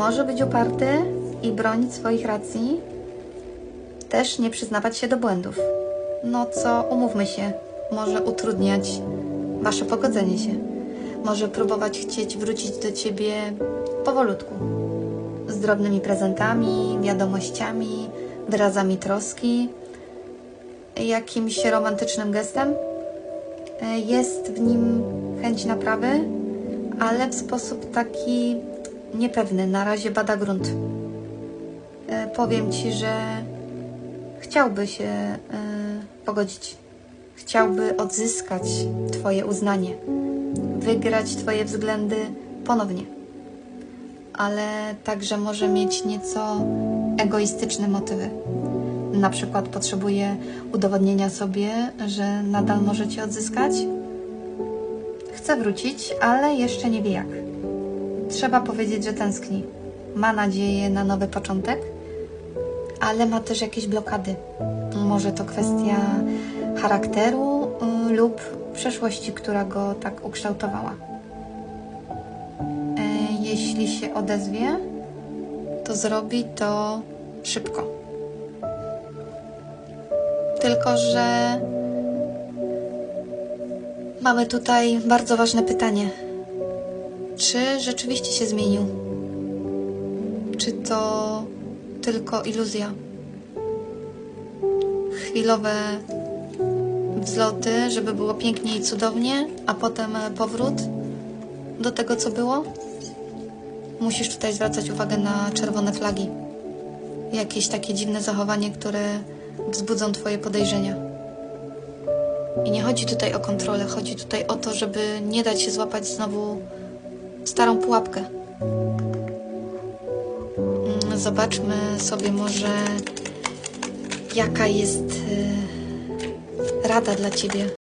Może być uparty i bronić swoich racji, też nie przyznawać się do błędów. No co, umówmy się, może utrudniać wasze pogodzenie się. Może próbować chcieć wrócić do ciebie powolutku. Z drobnymi prezentami, wiadomościami, wyrazami troski, jakimś romantycznym gestem. Jest w nim chęć naprawy, ale w sposób taki niepewny. Na razie bada grunt. E, Powiem ci, że chciałby się e, pogodzić. Chciałby odzyskać Twoje uznanie, wygrać Twoje względy ponownie. Ale także może mieć nieco egoistyczne motywy. Na przykład potrzebuje udowodnienia sobie, że nadal może Cię odzyskać. Chce wrócić, ale jeszcze nie wie jak. Trzeba powiedzieć, że tęskni. Ma nadzieję na nowy początek, ale ma też jakieś blokady. Może to kwestia charakteru y, lub przeszłości, która go tak ukształtowała. E, jeśli się odezwie, to zrobi to szybko. Tylko, że mamy tutaj bardzo ważne pytanie. Czy rzeczywiście się zmienił? Czy to tylko iluzja? Chwilowe wzloty, żeby było pięknie i cudownie, a potem powrót do tego, co było? Musisz tutaj zwracać uwagę na czerwone flagi. Jakieś takie dziwne zachowanie, które wzbudzą Twoje podejrzenia. I nie chodzi tutaj o kontrolę, chodzi tutaj o to, żeby nie dać się złapać znowu starą pułapkę. Mm, Zobaczmy sobie może, jaka jest y, rada dla Ciebie